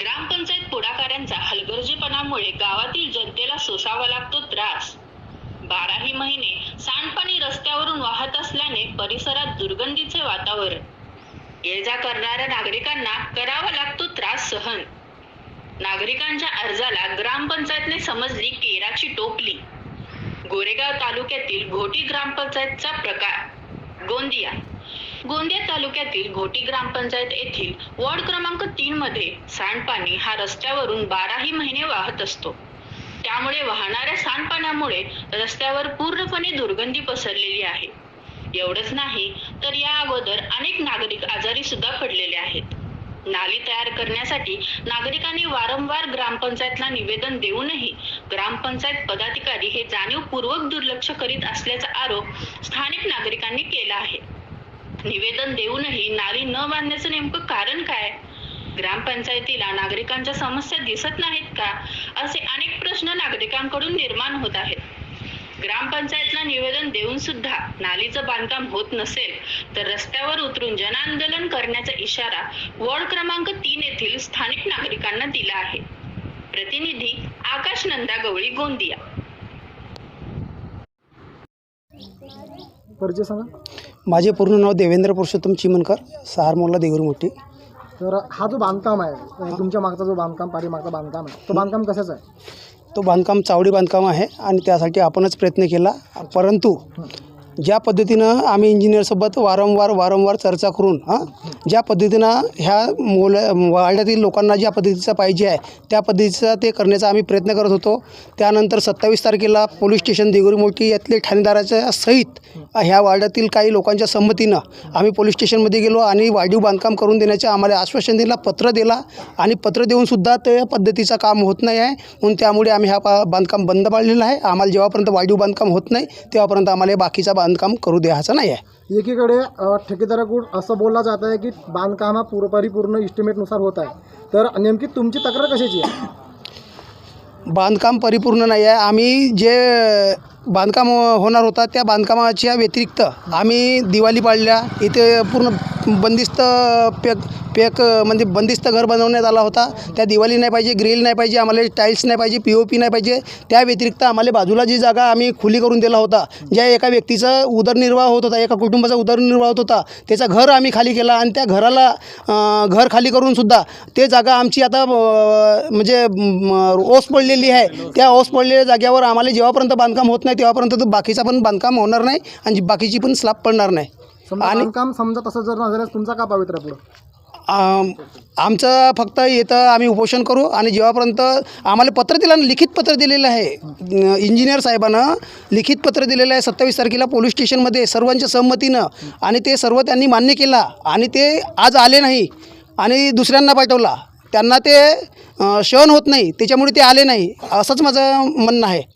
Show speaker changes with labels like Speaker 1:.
Speaker 1: ग्रामपंचायत पुढाकारांचा हलगर्जीपणामुळे गावातील जनतेला सोसावा लागतो त्रास. बाराही महिने सांडपाणी रस्त्यावरून वाहत असल्याने परिसरात दुर्गंधीचे वातावरण. ये जा करणाऱ्या नागरिकांना करावा लागतो त्रास सहन. नागरिकांच्या अर्जाला ग्रामपंचायतने समजली केराची टोपली. गोरेगाव तालुक्यातील घोटी ग्रामपंचायतचा प्रकार गोंदिया. गोंदिया तालुक्यातील घोटी ग्रामपंचायत येथील वॉर्ड क्रमांक तीन मध्ये सांडपाणी हा रस्त्यावरून बाराही महिने वाहत असतो. त्यामुळे वाहणाऱ्या सांडपाण्यामुळे रस्त्यावर पूर्णपणे दुर्गंधी पसरलेली आहे. एवढंच नाही तर या अगोदर अनेक नागरिक आजारी सुद्धा पडलेले आहेत. नाली तयार करण्यासाठी नागरिकांनी वारंवार ग्रामपंचायतला निवेदन देऊनही ग्रामपंचायत पदाधिकारी हे जाणीवपूर्वक दुर्लक्ष करीत असल्याचा आरोप स्थानिक नागरिकांनी केला आहे. निवेदन देऊनही नाली न बांधण्याचं नेमकं कारण काय? ग्रामपंचायतीला नागरिकांच्या समस्या दिसत नाहीत का? असे अनेक प्रश्न नागरिकांकडून निर्माण होत आहेत. ग्रामपंचायतला निवेदन देऊन सुद्धा नालीचं बांधकाम होत नसेल तर रस्त्यावर उतरून जनआंदोलन करण्याचा इशारा वॉर्ड क्रमांक तीन येथील स्थानिक नागरिकांना दिला आहे. प्रतिनिधी आकाश नंदा गवळी गोंदिया.
Speaker 2: माझे पूर्ण नाव देवेंद्र पुरुषोत्तम चिमनकर सहार मोल्ला देगुरी मोठी
Speaker 3: तर हा जो बांधकाम आहे तुमच्या मागचा जो बांधकाम पाठीमागचा बांधकाम आहे तो बांधकाम कशाचा आहे?
Speaker 2: तो बांधकाम चावडी बांधकाम आहे आणि त्यासाठी आपणच प्रयत्न केला परंतु ज्या पद्धतीनं आम्ही इंजिनियरसोबत वारंवार वारंवार चर्चा करून हां ज्या पद्धतीनं ह्या मुलं वाड्यातील लोकांना ज्या पद्धतीचा पाहिजे आहे त्या पद्धतीचा ते करण्याचा आम्ही प्रयत्न करत होतो. त्यानंतर सत्तावीस तारखेला पोलीस स्टेशन देगुरी मोठी यातले ठाणेदाराच्या सहित ह्या वाड्यातील काही लोकांच्या संमतीनं आम्ही पोलीस स्टेशनमध्ये गेलो आणि वाढीव बांधकाम करून देण्याचे आम्हाला आश्वासन दिला पत्र दिला आणि पत्र देऊनसुद्धा ते पद्धतीचं काम होत नाही आहे. म्हणून त्यामुळे आम्ही हा बांधकाम बंद पाडलेलं आहे. आम्हाला जेव्हापर्यंत वाढीव बांधकाम होत नाही तेव्हापर्यंत आम्हाला बाकीचा बांधकाम करू द्यायचं नाही आहे.
Speaker 3: एकीकडे अ, ठेकेदाराकडून असं बोललं जात आहे की बांधकाम हा पूर परिपूर्ण इस्टिमेटनुसार होत आहे. तर नेमकी तुमची तक्रार कशाची आहे?
Speaker 2: बांधकाम परिपूर्ण नाही आहे. आम्ही जे बांधकाम होणार होता त्या बांधकामाच्या व्यतिरिक्त आम्ही दिवाळी पाडल्या. इथे पूर्ण बंदिस्त पेक पेक म्हणजे बंदिस्त घर बनवण्यात आला होता. त्या दिवाळी नाही पाहिजे ग्रिल नाही पाहिजे आम्हाला टाईल्स नाही पाहिजे पी ओ पी नाही पाहिजे. त्या व्यतिरिक्त आम्हाला बाजूला जी जागा आम्ही खुली करून दिला होता ज्या एका व्यक्तीचा उदरनिर्वाह होत होता एका कुटुंबाचा उदरनिर्वाह होत होता त्याचं घर आम्ही खाली केला आणि त्या घराला घर खाली करूनसुद्धा ते जागा आमची आता म्हणजे ओस पडलेली आहे. त्या ओस पडलेल्या जाग्यावर आम्हाला जेव्हापर्यंत बांधकाम होत नाही तेव्हापर्यंत तो बाकीचा पण बांधकाम होणार नाही आणि बाकीची पण स्लाब पडणार नाही.
Speaker 3: समजा
Speaker 2: आणि-
Speaker 3: बांधकाम समजा तसं जर न झाल्यास तुमचा का पवित्र पुढं?
Speaker 2: आम- आमचं फक्त येतं आम्ही उपोषण करू आणि जेव्हापर्यंत आम्हाला पत्र दिलं ना लिखित पत्र दिलेलं आहे. इंजिनियर साहेबानं लिखित पत्र दिलेलं आहे सत्तावीस तारखेला पोलीस स्टेशनमध्ये सर्वांच्या संमतीनं आणि ते सर्व त्यांनी मान्य केला. आणि ते आज आले नाही. आणि दुसऱ्यांना पाठवला. त्यांना ते अं, सहन होत नाही. त्याच्यामुळे ते आले नाही. असंच माझं म्हणणं आहे.